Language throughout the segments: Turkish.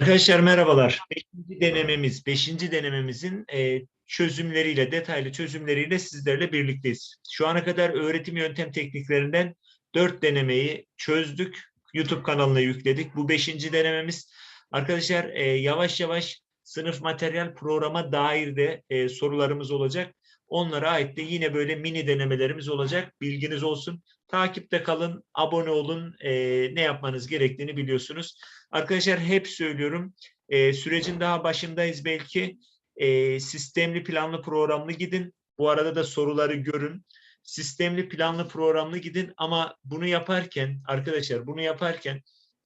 Arkadaşlar merhabalar. Beşinci denememiz, beşinci denememizin e, çözümleriyle, detaylı çözümleriyle sizlerle birlikteyiz. Şu ana kadar öğretim yöntem tekniklerinden dört denemeyi çözdük. YouTube kanalına yükledik. Bu beşinci denememiz. Arkadaşlar e, yavaş yavaş sınıf materyal programa dair de e, sorularımız olacak. Onlara ait de yine böyle mini denemelerimiz olacak. Bilginiz olsun. Takipte kalın, abone olun. E, ne yapmanız gerektiğini biliyorsunuz. Arkadaşlar hep söylüyorum. E, sürecin daha başındayız belki. E, sistemli planlı programlı gidin. Bu arada da soruları görün. Sistemli planlı programlı gidin ama bunu yaparken arkadaşlar bunu yaparken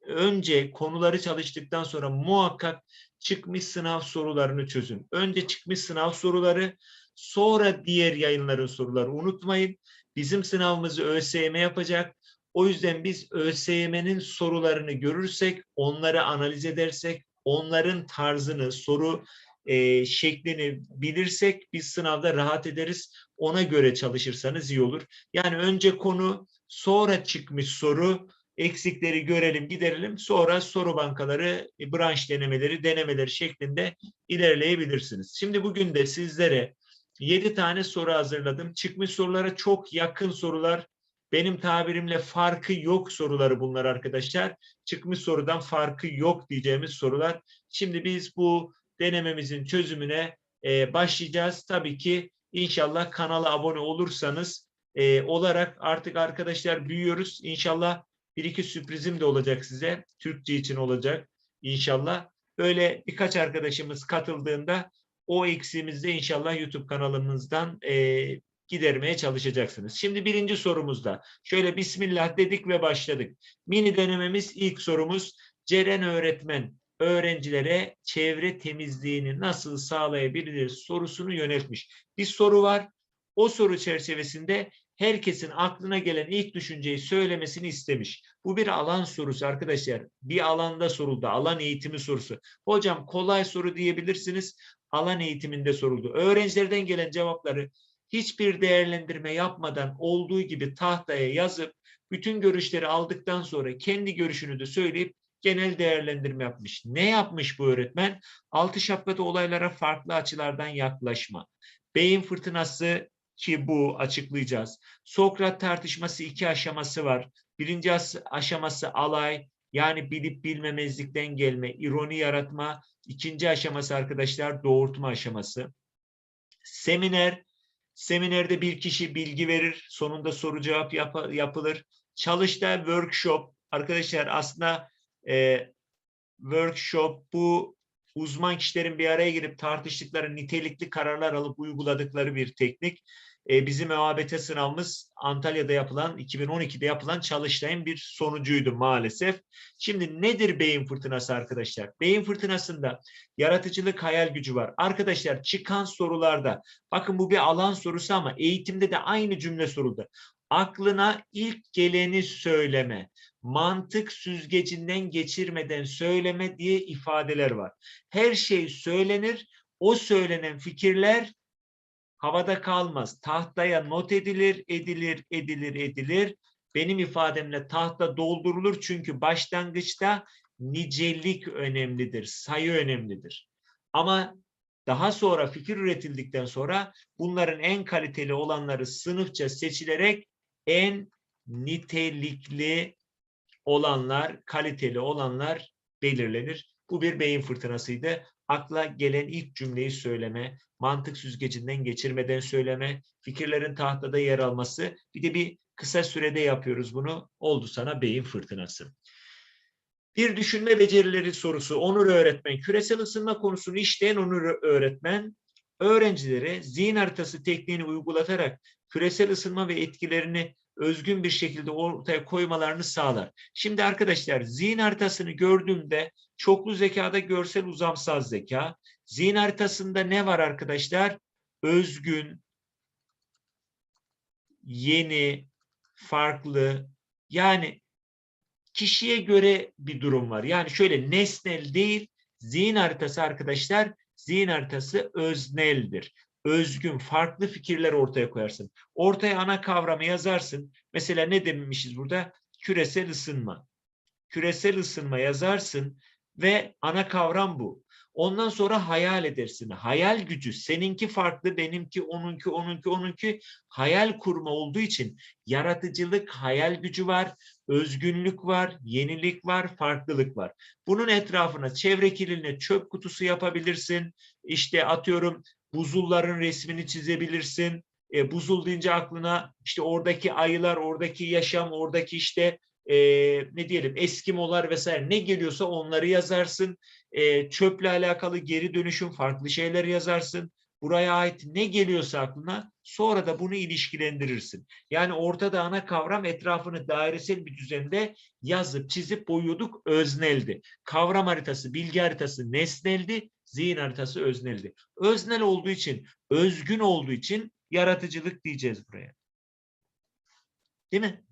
önce konuları çalıştıktan sonra muhakkak çıkmış sınav sorularını çözün. Önce çıkmış sınav soruları sonra diğer yayınların soruları unutmayın. Bizim sınavımızı ÖSYM yapacak. O yüzden biz ÖSYM'nin sorularını görürsek, onları analiz edersek, onların tarzını, soru e, şeklini bilirsek biz sınavda rahat ederiz. Ona göre çalışırsanız iyi olur. Yani önce konu, sonra çıkmış soru, eksikleri görelim, giderelim. Sonra soru bankaları, e, branş denemeleri, denemeleri şeklinde ilerleyebilirsiniz. Şimdi bugün de sizlere 7 tane soru hazırladım. Çıkmış sorulara çok yakın sorular benim tabirimle farkı yok soruları bunlar arkadaşlar. Çıkmış sorudan farkı yok diyeceğimiz sorular. Şimdi biz bu denememizin çözümüne e, başlayacağız. Tabii ki inşallah kanala abone olursanız e, olarak artık arkadaşlar büyüyoruz. İnşallah bir iki sürprizim de olacak size. Türkçe için olacak inşallah. Böyle birkaç arkadaşımız katıldığında o eksiğimizde inşallah YouTube kanalımızdan e, gidermeye çalışacaksınız. Şimdi birinci sorumuzda şöyle Bismillah dedik ve başladık. Mini denememiz ilk sorumuz Ceren öğretmen öğrencilere çevre temizliğini nasıl sağlayabilir sorusunu yöneltmiş. Bir soru var. O soru çerçevesinde herkesin aklına gelen ilk düşünceyi söylemesini istemiş. Bu bir alan sorusu arkadaşlar. Bir alanda soruldu. Alan eğitimi sorusu. Hocam kolay soru diyebilirsiniz. Alan eğitiminde soruldu. Öğrencilerden gelen cevapları hiçbir değerlendirme yapmadan olduğu gibi tahtaya yazıp bütün görüşleri aldıktan sonra kendi görüşünü de söyleyip genel değerlendirme yapmış. Ne yapmış bu öğretmen? Altı şapkada olaylara farklı açılardan yaklaşma. Beyin fırtınası ki bu açıklayacağız. Sokrat tartışması iki aşaması var. Birinci aşaması alay yani bilip bilmemezlikten gelme, ironi yaratma. İkinci aşaması arkadaşlar doğurtma aşaması. Seminer Seminerde bir kişi bilgi verir, sonunda soru cevap yap yapılır. Çalışta workshop, arkadaşlar aslında e, workshop bu uzman kişilerin bir araya girip tartıştıkları nitelikli kararlar alıp uyguladıkları bir teknik e, bizim ÖABT sınavımız Antalya'da yapılan, 2012'de yapılan çalıştayın bir sonucuydu maalesef. Şimdi nedir beyin fırtınası arkadaşlar? Beyin fırtınasında yaratıcılık, hayal gücü var. Arkadaşlar çıkan sorularda, bakın bu bir alan sorusu ama eğitimde de aynı cümle soruldu. Aklına ilk geleni söyleme, mantık süzgecinden geçirmeden söyleme diye ifadeler var. Her şey söylenir, o söylenen fikirler havada kalmaz. Tahtaya not edilir, edilir, edilir, edilir. Benim ifademle tahta doldurulur çünkü başlangıçta nicelik önemlidir, sayı önemlidir. Ama daha sonra fikir üretildikten sonra bunların en kaliteli olanları sınıfça seçilerek en nitelikli olanlar, kaliteli olanlar belirlenir. Bu bir beyin fırtınasıydı. Akla gelen ilk cümleyi söyleme, mantık süzgecinden geçirmeden söyleme, fikirlerin tahtada yer alması. Bir de bir kısa sürede yapıyoruz bunu. Oldu sana beyin fırtınası. Bir düşünme becerileri sorusu Onur öğretmen. Küresel ısınma konusunu işleyen Onur öğretmen öğrencilere zihin haritası tekniğini uygulatarak küresel ısınma ve etkilerini özgün bir şekilde ortaya koymalarını sağlar. Şimdi arkadaşlar zihin haritasını gördüğümde çoklu zekada görsel uzamsal zeka. Zihin haritasında ne var arkadaşlar? Özgün, yeni, farklı yani kişiye göre bir durum var. Yani şöyle nesnel değil zihin haritası arkadaşlar zihin haritası özneldir özgün, farklı fikirler ortaya koyarsın. Ortaya ana kavramı yazarsın. Mesela ne demişiz burada? Küresel ısınma. Küresel ısınma yazarsın. ve ana kavram bu. Ondan sonra hayal edersin. Hayal gücü seninki farklı, benimki, onunki, onunki, onunki hayal kurma olduğu için yaratıcılık, hayal gücü var, özgünlük var, yenilik var, farklılık var. Bunun etrafına çevre kirliliğine çöp kutusu yapabilirsin. İşte atıyorum buzulların resmini çizebilirsin. E, buzul deyince aklına işte oradaki ayılar, oradaki yaşam, oradaki işte e, ne diyelim Eskimolar vesaire ne geliyorsa onları yazarsın. E, çöple alakalı geri dönüşüm farklı şeyler yazarsın. Buraya ait ne geliyorsa aklına sonra da bunu ilişkilendirirsin. Yani ortada ana kavram etrafını dairesel bir düzende yazıp çizip boyuyorduk özneldi. Kavram haritası, bilgi haritası nesneldi, zihin haritası özneldi. Öznel olduğu için, özgün olduğu için yaratıcılık diyeceğiz buraya. Değil mi?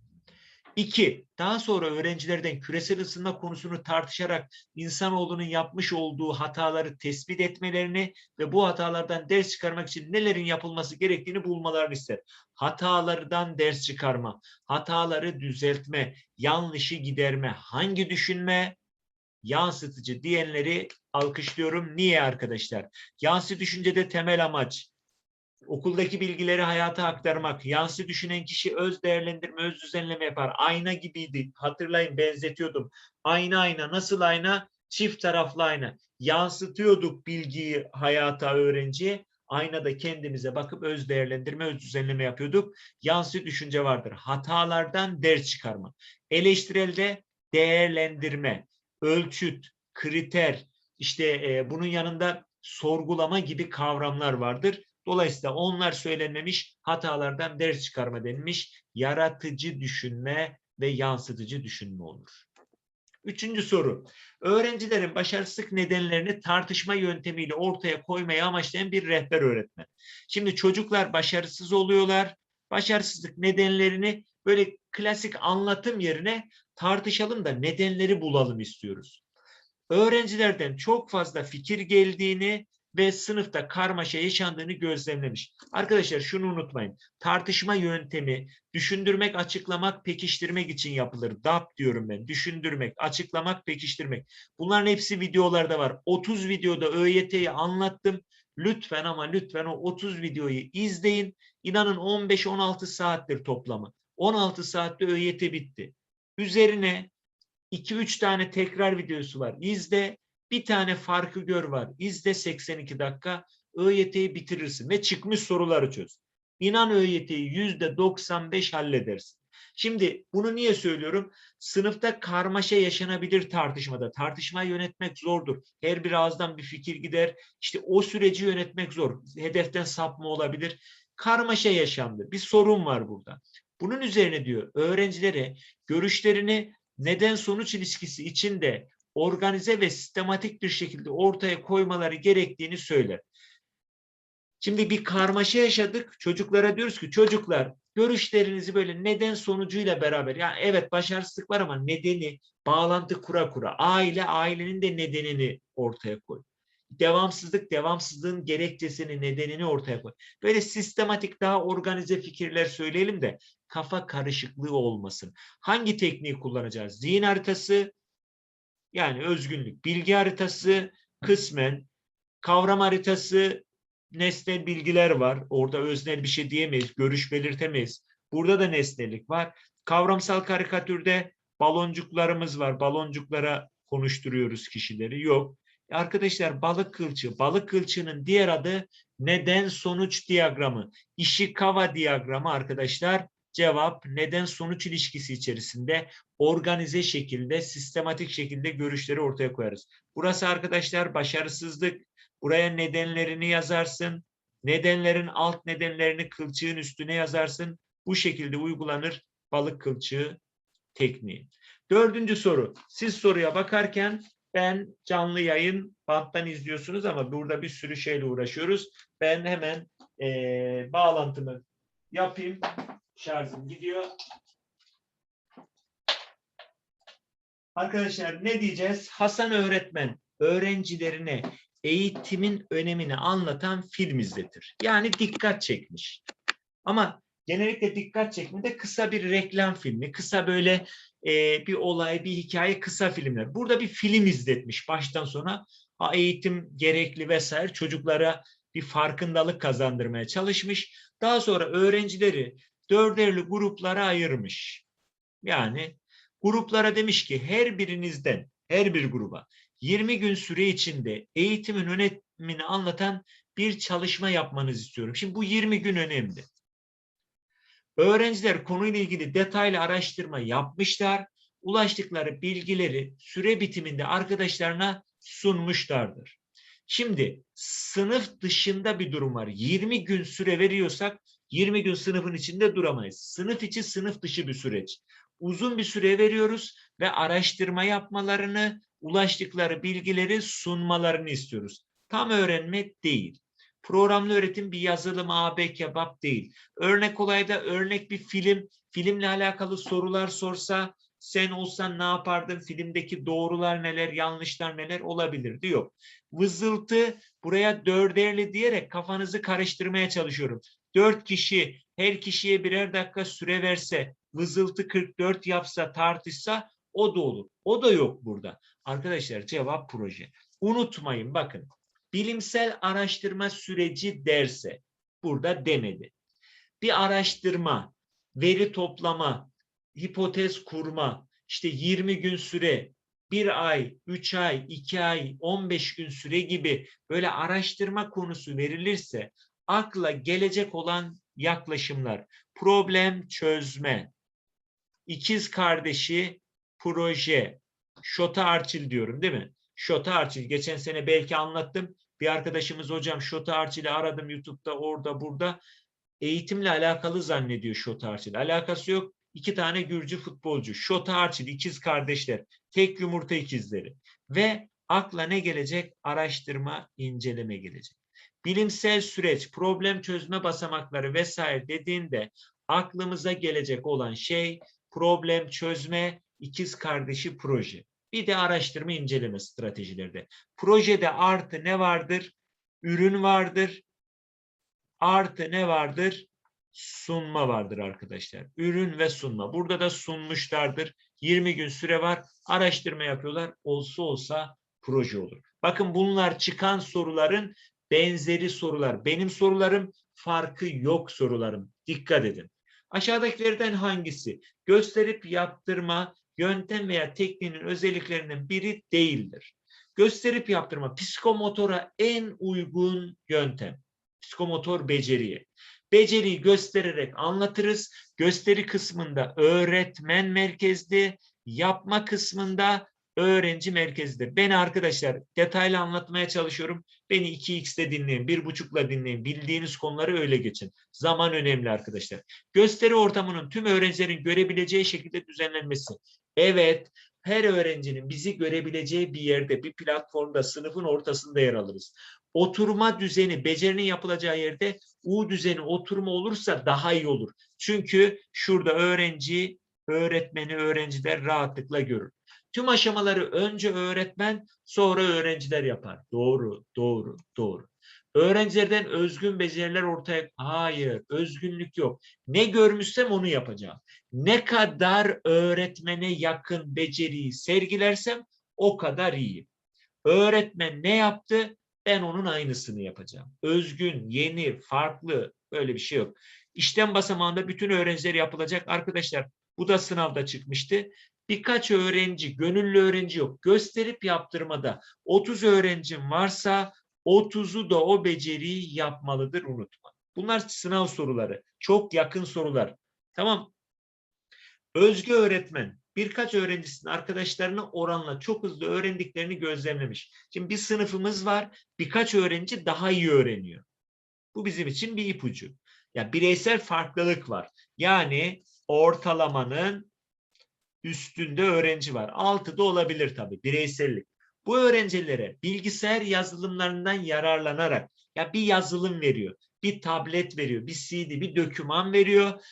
İki, daha sonra öğrencilerden küresel ısınma konusunu tartışarak insanoğlunun yapmış olduğu hataları tespit etmelerini ve bu hatalardan ders çıkarmak için nelerin yapılması gerektiğini bulmalarını ister. Hatalardan ders çıkarma, hataları düzeltme, yanlışı giderme, hangi düşünme, yansıtıcı diyenleri alkışlıyorum. Niye arkadaşlar? Yansı düşüncede temel amaç, okuldaki bilgileri hayata aktarmak, yansı düşünen kişi öz değerlendirme, öz düzenleme yapar. Ayna gibiydi. Hatırlayın benzetiyordum. Ayna ayna. Nasıl ayna? Çift taraflı ayna. Yansıtıyorduk bilgiyi hayata, öğrenciye. Aynada kendimize bakıp öz değerlendirme, öz düzenleme yapıyorduk. Yansı düşünce vardır. Hatalardan ders çıkarma. Eleştirelde değerlendirme, ölçüt, kriter, işte e, bunun yanında sorgulama gibi kavramlar vardır. Dolayısıyla onlar söylenmemiş, hatalardan ders çıkarma denilmiş, yaratıcı düşünme ve yansıtıcı düşünme olur. Üçüncü soru. Öğrencilerin başarısızlık nedenlerini tartışma yöntemiyle ortaya koymayı amaçlayan bir rehber öğretmen. Şimdi çocuklar başarısız oluyorlar. Başarısızlık nedenlerini böyle klasik anlatım yerine tartışalım da nedenleri bulalım istiyoruz. Öğrencilerden çok fazla fikir geldiğini ve sınıfta karmaşa yaşandığını gözlemlemiş. Arkadaşlar şunu unutmayın. Tartışma yöntemi düşündürmek, açıklamak, pekiştirmek için yapılır. DAP diyorum ben. Düşündürmek, açıklamak, pekiştirmek. Bunların hepsi videolarda var. 30 videoda ÖYT'yi anlattım. Lütfen ama lütfen o 30 videoyu izleyin. İnanın 15-16 saattir toplamı. 16 saatte ÖYT bitti. Üzerine 2-3 tane tekrar videosu var. İzle bir tane farkı gör var. İzle 82 dakika. ÖYT'yi bitirirsin ve çıkmış soruları çöz. İnan ÖYT'yi yüzde 95 halledersin. Şimdi bunu niye söylüyorum? Sınıfta karmaşa yaşanabilir tartışmada. Tartışmayı yönetmek zordur. Her bir ağızdan bir fikir gider. İşte o süreci yönetmek zor. Hedeften sapma olabilir. Karmaşa yaşandı. Bir sorun var burada. Bunun üzerine diyor öğrencilere görüşlerini neden sonuç ilişkisi içinde organize ve sistematik bir şekilde ortaya koymaları gerektiğini söyler. Şimdi bir karmaşa yaşadık. Çocuklara diyoruz ki çocuklar görüşlerinizi böyle neden sonucuyla beraber yani evet başarısızlık var ama nedeni bağlantı kura kura. Aile ailenin de nedenini ortaya koy. Devamsızlık devamsızlığın gerekçesini nedenini ortaya koy. Böyle sistematik daha organize fikirler söyleyelim de kafa karışıklığı olmasın. Hangi tekniği kullanacağız? Zihin haritası, yani özgünlük. Bilgi haritası kısmen, kavram haritası nesnel bilgiler var. Orada öznel bir şey diyemeyiz, görüş belirtemeyiz. Burada da nesnelik var. Kavramsal karikatürde baloncuklarımız var. Baloncuklara konuşturuyoruz kişileri. Yok. Arkadaşlar balık kılçığı. Balık kılçığının diğer adı neden sonuç diyagramı. Ishikawa diyagramı arkadaşlar cevap neden sonuç ilişkisi içerisinde organize şekilde, sistematik şekilde görüşleri ortaya koyarız. Burası arkadaşlar başarısızlık. Buraya nedenlerini yazarsın. Nedenlerin alt nedenlerini kılçığın üstüne yazarsın. Bu şekilde uygulanır balık kılçığı tekniği. Dördüncü soru. Siz soruya bakarken ben canlı yayın banttan izliyorsunuz ama burada bir sürü şeyle uğraşıyoruz. Ben hemen e, bağlantımı yapayım. Şarjım gidiyor. Arkadaşlar ne diyeceğiz? Hasan öğretmen öğrencilerine eğitimin önemini anlatan film izletir. Yani dikkat çekmiş. Ama genellikle dikkat çekmede kısa bir reklam filmi, kısa böyle e, bir olay, bir hikaye, kısa filmler. Burada bir film izletmiş baştan sona. Eğitim gerekli vesaire çocuklara bir farkındalık kazandırmaya çalışmış. Daha sonra öğrencileri dörderli gruplara ayırmış. Yani gruplara demiş ki her birinizden her bir gruba 20 gün süre içinde eğitimin önemini anlatan bir çalışma yapmanızı istiyorum. Şimdi bu 20 gün önemli. Öğrenciler konuyla ilgili detaylı araştırma yapmışlar. Ulaştıkları bilgileri süre bitiminde arkadaşlarına sunmuşlardır. Şimdi sınıf dışında bir durum var. 20 gün süre veriyorsak 20 gün sınıfın içinde duramayız. Sınıf içi sınıf dışı bir süreç. Uzun bir süre veriyoruz ve araştırma yapmalarını, ulaştıkları bilgileri sunmalarını istiyoruz. Tam öğrenmek değil. Programlı öğretim bir yazılım AB kebap değil. Örnek olayda örnek bir film, filmle alakalı sorular sorsa sen olsan ne yapardın? Filmdeki doğrular neler, yanlışlar neler olabilirdi? Yok. Vızıltı buraya dörderli diyerek kafanızı karıştırmaya çalışıyorum. Dört kişi her kişiye birer dakika süre verse, vızıltı 44 yapsa, tartışsa o da olur. O da yok burada. Arkadaşlar cevap proje. Unutmayın bakın. Bilimsel araştırma süreci derse burada demedi. Bir araştırma, veri toplama, hipotez kurma, işte 20 gün süre, bir ay, üç ay, iki ay, 15 gün süre gibi böyle araştırma konusu verilirse akla gelecek olan yaklaşımlar, problem çözme, ikiz kardeşi proje, Şota Arçil diyorum değil mi? Şota Arçil. Geçen sene belki anlattım. Bir arkadaşımız hocam Şota Arçil'i aradım YouTube'da orada burada. Eğitimle alakalı zannediyor Şota Arçil. Alakası yok. İki tane Gürcü futbolcu. Şota Arçil ikiz kardeşler. Tek yumurta ikizleri. Ve akla ne gelecek? Araştırma, inceleme gelecek. Bilimsel süreç, problem çözme basamakları vesaire dediğinde aklımıza gelecek olan şey problem çözme, ikiz kardeşi proje. Bir de araştırma inceleme stratejilerde. Projede artı ne vardır? Ürün vardır. Artı ne vardır? Sunma vardır arkadaşlar. Ürün ve sunma. Burada da sunmuşlardır. 20 gün süre var. Araştırma yapıyorlar. Olsa olsa proje olur. Bakın bunlar çıkan soruların benzeri sorular. Benim sorularım farkı yok sorularım. Dikkat edin. Aşağıdakilerden hangisi gösterip yaptırma yöntem veya tekniğinin özelliklerinden biri değildir? Gösterip yaptırma psikomotora en uygun yöntem. Psikomotor beceriye. Beceriyi göstererek anlatırız. Gösteri kısmında öğretmen merkezli, yapma kısmında öğrenci merkezidir. Ben arkadaşlar detaylı anlatmaya çalışıyorum. Beni 2x'te dinleyin, 1.5'la dinleyin. Bildiğiniz konuları öyle geçin. Zaman önemli arkadaşlar. Gösteri ortamının tüm öğrencilerin görebileceği şekilde düzenlenmesi. Evet, her öğrencinin bizi görebileceği bir yerde, bir platformda, sınıfın ortasında yer alırız. Oturma düzeni, becerinin yapılacağı yerde U düzeni oturma olursa daha iyi olur. Çünkü şurada öğrenci, öğretmeni, öğrenciler rahatlıkla görür. Tüm aşamaları önce öğretmen, sonra öğrenciler yapar. Doğru, doğru, doğru. Öğrencilerden özgün beceriler ortaya... Hayır, özgünlük yok. Ne görmüşsem onu yapacağım. Ne kadar öğretmene yakın beceriyi sergilersem o kadar iyi. Öğretmen ne yaptı? Ben onun aynısını yapacağım. Özgün, yeni, farklı böyle bir şey yok. İşlem basamağında bütün öğrenciler yapılacak. Arkadaşlar bu da sınavda çıkmıştı birkaç öğrenci, gönüllü öğrenci yok. Gösterip yaptırmada 30 öğrencim varsa 30'u da o beceriyi yapmalıdır unutma. Bunlar sınav soruları. Çok yakın sorular. Tamam. Özgü öğretmen birkaç öğrencisinin arkadaşlarını oranla çok hızlı öğrendiklerini gözlemlemiş. Şimdi bir sınıfımız var. Birkaç öğrenci daha iyi öğreniyor. Bu bizim için bir ipucu. Ya bireysel farklılık var. Yani ortalamanın üstünde öğrenci var. Altı da olabilir tabii bireysellik. Bu öğrencilere bilgisayar yazılımlarından yararlanarak ya bir yazılım veriyor, bir tablet veriyor, bir CD, bir döküman veriyor.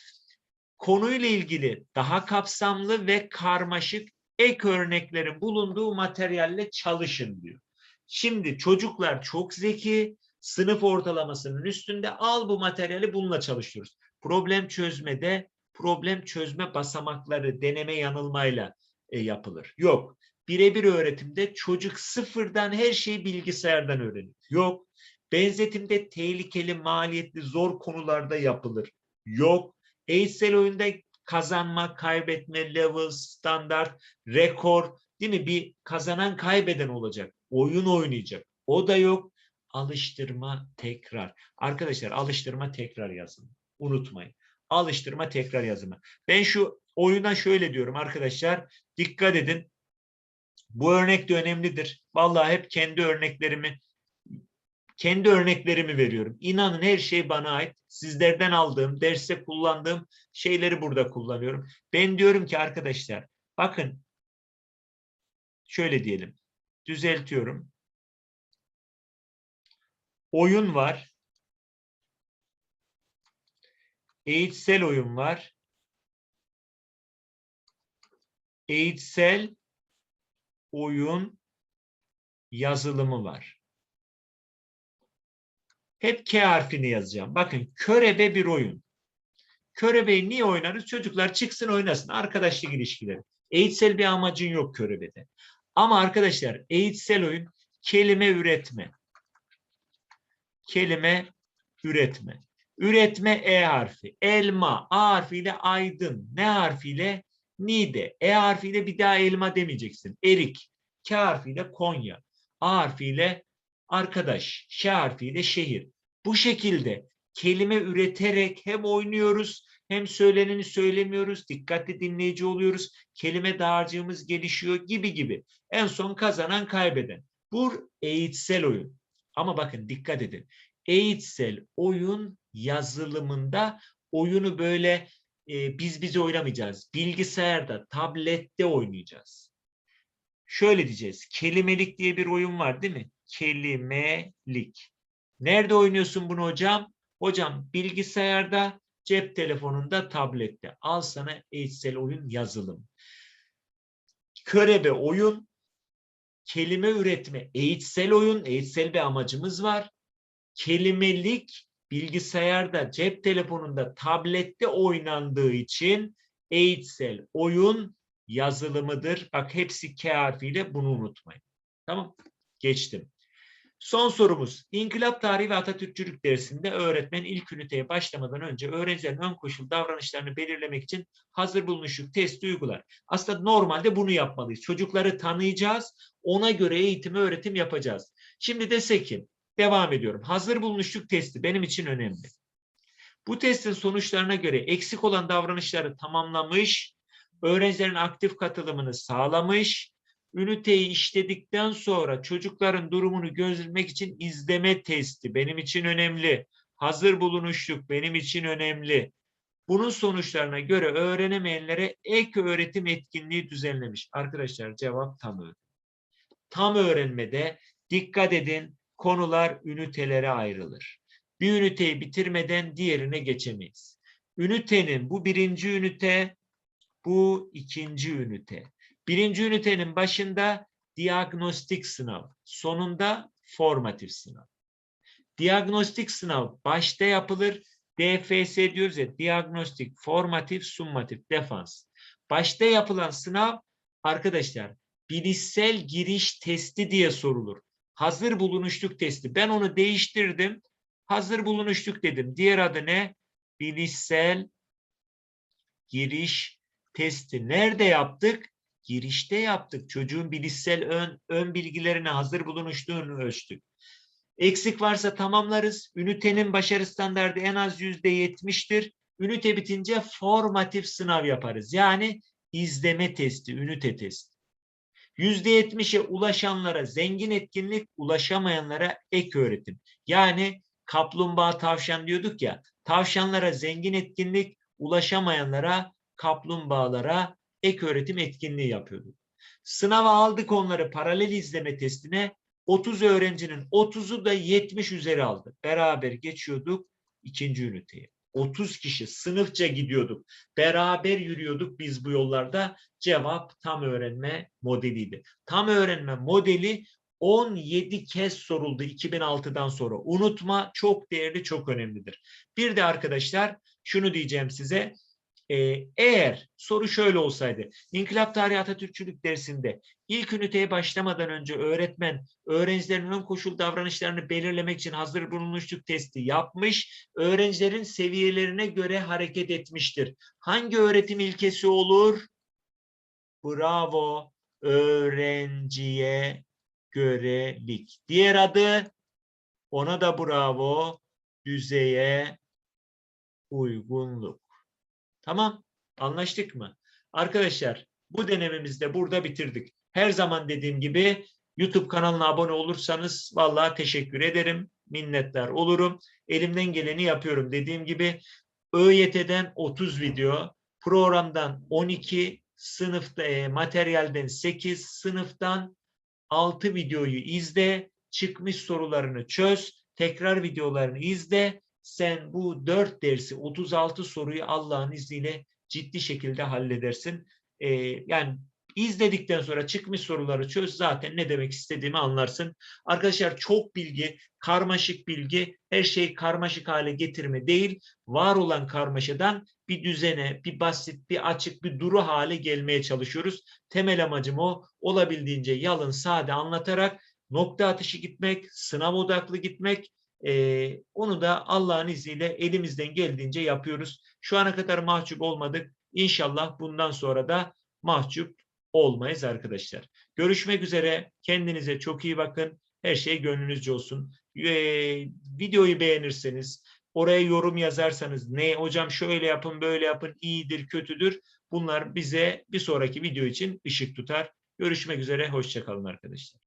Konuyla ilgili daha kapsamlı ve karmaşık ek örneklerin bulunduğu materyalle çalışın diyor. Şimdi çocuklar çok zeki, sınıf ortalamasının üstünde al bu materyali bununla çalışıyoruz. Problem çözmede problem çözme basamakları deneme yanılmayla e, yapılır. Yok. Birebir öğretimde çocuk sıfırdan her şeyi bilgisayardan öğrenir. Yok. Benzetimde tehlikeli, maliyetli, zor konularda yapılır. Yok. Eğitsel oyunda kazanma, kaybetme, level, standart, rekor değil mi? Bir kazanan kaybeden olacak. Oyun oynayacak. O da yok. Alıştırma, tekrar. Arkadaşlar alıştırma, tekrar yazın. Unutmayın. Alıştırma, tekrar yazımı. Ben şu oyuna şöyle diyorum arkadaşlar. Dikkat edin. Bu örnek de önemlidir. Vallahi hep kendi örneklerimi kendi örneklerimi veriyorum. İnanın her şey bana ait. Sizlerden aldığım, derste kullandığım şeyleri burada kullanıyorum. Ben diyorum ki arkadaşlar bakın şöyle diyelim. Düzeltiyorum. Oyun var. Eğitsel oyun var. Eğitsel oyun yazılımı var. Hep K harfini yazacağım. Bakın körebe bir oyun. Körebeyi niye oynarız? Çocuklar çıksın oynasın. Arkadaşlık ilişkileri. Eğitsel bir amacın yok körebede. Ama arkadaşlar eğitsel oyun kelime üretme. Kelime üretme. Üretme E harfi. Elma. A harfiyle aydın. Ne harfiyle? Nide. E harfiyle bir daha elma demeyeceksin. Erik. K harfiyle Konya. A harfiyle arkadaş. Ş harfiyle şehir. Bu şekilde kelime üreterek hem oynuyoruz hem söyleneni söylemiyoruz. Dikkatli dinleyici oluyoruz. Kelime dağarcığımız gelişiyor gibi gibi. En son kazanan kaybeden. Bu eğitsel oyun. Ama bakın dikkat edin. Eğitsel oyun yazılımında oyunu böyle e, biz bize oynamayacağız. Bilgisayarda, tablette oynayacağız. Şöyle diyeceğiz. Kelimelik diye bir oyun var değil mi? Kelimelik. Nerede oynuyorsun bunu hocam? Hocam bilgisayarda, cep telefonunda, tablette. Al sana eğitsel oyun yazılım. Körebe oyun, kelime üretme, eğitsel oyun, eğitsel bir amacımız var. Kelimelik bilgisayarda, cep telefonunda, tablette oynandığı için eğitsel oyun yazılımıdır. Bak hepsi K harfiyle bunu unutmayın. Tamam. Geçtim. Son sorumuz. İnkılap Tarihi ve Atatürkçülük dersinde öğretmen ilk üniteye başlamadan önce öğrencilerin ön koşul davranışlarını belirlemek için hazır bulunuşluk testi uygular. Aslında normalde bunu yapmalıyız. Çocukları tanıyacağız. Ona göre eğitim öğretim yapacağız. Şimdi desek ki devam ediyorum. Hazır bulunuşluk testi benim için önemli. Bu testin sonuçlarına göre eksik olan davranışları tamamlamış, öğrencilerin aktif katılımını sağlamış, üniteyi işledikten sonra çocukların durumunu gözlemek için izleme testi benim için önemli. Hazır bulunuşluk benim için önemli. Bunun sonuçlarına göre öğrenemeyenlere ek öğretim etkinliği düzenlemiş. Arkadaşlar cevap tam öğrenme. Tam öğrenmede dikkat edin konular ünitelere ayrılır. Bir üniteyi bitirmeden diğerine geçemeyiz. Ünitenin bu birinci ünite, bu ikinci ünite. Birinci ünitenin başında diagnostik sınav, sonunda formatif sınav. Diagnostik sınav başta yapılır. DFS diyoruz ya, diagnostik, formatif, summatif, defans. Başta yapılan sınav arkadaşlar bilişsel giriş testi diye sorulur. Hazır bulunuşluk testi. Ben onu değiştirdim. Hazır bulunuşluk dedim. Diğer adı ne? Bilişsel giriş testi. Nerede yaptık? girişte yaptık. Çocuğun bilişsel ön, ön bilgilerine hazır bulunuşluğunu ölçtük. Eksik varsa tamamlarız. Ünitenin başarı standardı en az yüzde yetmiştir. Ünite bitince formatif sınav yaparız. Yani izleme testi, ünite testi. Yüzde yetmişe ulaşanlara zengin etkinlik, ulaşamayanlara ek öğretim. Yani kaplumbağa tavşan diyorduk ya, tavşanlara zengin etkinlik, ulaşamayanlara, kaplumbağalara ek öğretim etkinliği yapıyorduk. Sınava aldık onları paralel izleme testine. 30 öğrencinin 30'u da 70 üzeri aldı. Beraber geçiyorduk ikinci üniteye. 30 kişi sınıfça gidiyorduk. Beraber yürüyorduk biz bu yollarda. Cevap tam öğrenme modeliydi. Tam öğrenme modeli 17 kez soruldu 2006'dan sonra. Unutma çok değerli, çok önemlidir. Bir de arkadaşlar şunu diyeceğim size Ee, eğer soru şöyle olsaydı, İnkılap Tarihi Atatürkçülük dersinde ilk üniteye başlamadan önce öğretmen öğrencilerin ön koşul davranışlarını belirlemek için hazır bulunmuşluk testi yapmış, öğrencilerin seviyelerine göre hareket etmiştir. Hangi öğretim ilkesi olur? Bravo, öğrenciye görelik. Diğer adı, ona da bravo, düzeye uygunluk. Tamam, anlaştık mı? Arkadaşlar, bu denememizi de burada bitirdik. Her zaman dediğim gibi YouTube kanalına abone olursanız vallahi teşekkür ederim. Minnettar olurum. Elimden geleni yapıyorum. Dediğim gibi ÖYT'den 30 video, programdan 12, sınıfta e, materyalden 8, sınıftan 6 videoyu izle, çıkmış sorularını çöz, tekrar videolarını izle. Sen bu 4 dersi 36 soruyu Allah'ın izniyle ciddi şekilde halledersin. Ee, yani izledikten sonra çıkmış soruları çöz zaten ne demek istediğimi anlarsın. Arkadaşlar çok bilgi, karmaşık bilgi, her şeyi karmaşık hale getirme değil, var olan karmaşadan bir düzene, bir basit, bir açık, bir duru hale gelmeye çalışıyoruz. Temel amacım o. Olabildiğince yalın, sade anlatarak nokta atışı gitmek, sınav odaklı gitmek. Ee, onu da Allah'ın izniyle elimizden geldiğince yapıyoruz. Şu ana kadar mahcup olmadık. İnşallah bundan sonra da mahcup olmayız arkadaşlar. Görüşmek üzere. Kendinize çok iyi bakın. Her şey gönlünüzce olsun. Ee, videoyu beğenirseniz, oraya yorum yazarsanız ne hocam şöyle yapın böyle yapın iyidir kötüdür. Bunlar bize bir sonraki video için ışık tutar. Görüşmek üzere. Hoşçakalın arkadaşlar.